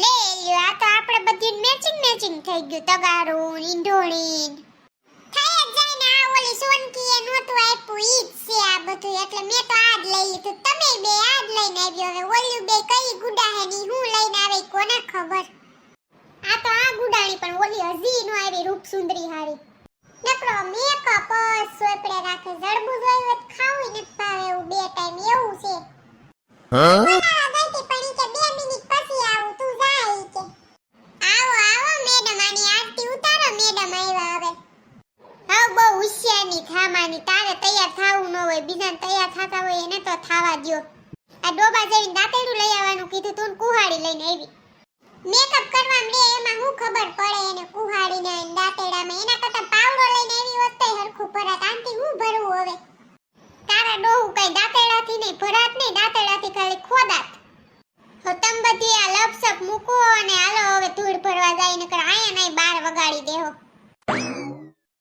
લે લ્યો, આ તો આપણે બધી મેચિંગ મેચિંગ થઈ ગયું. તગારું ઈંઢોળી થઈ જ જાય ને આ ઓલી સોનકી એ નહોતું આપ્યું ઈ જ છે આ બધું. એટલે મેં તો આ જ લઈ લીધું. તમે બે આ જ લઈને આવ્યો. હવે ઓલું બે કઈ ગુડા હે ની હું લઈને આવે કોને ખબર? આ તો આ ગુડાણી પણ ઓલી હજી નો આવી રૂપ સુંદરી હારી. નકરો મેકઅપ સોપડે રાખે. જડબું જોયું ખાવું નથી ભાવે એવું બે ટાઈમ એવું છે. બોલાવા ગઈ તી પણ ઈ કે બે મિનિટ પછી આવું તું જા ઈ કે આવો આવો મેડમ આની આરતી ઉતારો મેડમ આવ્યા હવે હા બહુ હોશિયારની થામાની તારે તૈયાર થવું ન હોય, બીજાને તૈયાર થતા હોય એને તો થવા દો આ ડોબા જેવી દાંતેડું લઈ આવવાનું કીધું તું કુહાડી લઈને આવી. મેકઅપ કરવા લે એમાં હું ખબર પડે એને કુહાડીને દાંતેડામાં, એના કરતા પાવડો લઈને આવી હોત તો હરખું ભરાત. આંટી હું ભરવું હવે? તારા ડોહું કઈ દાંતેડાથી નહીં, ભરાત નહીં, દાંતેડાથી ખાલી ખોદાત. તમે બધી આ લપસપ મૂકો અને હાલો હવે ધૂળ ભરવા જાય, નકર આયા નહીં બાર વગાડી દેહો.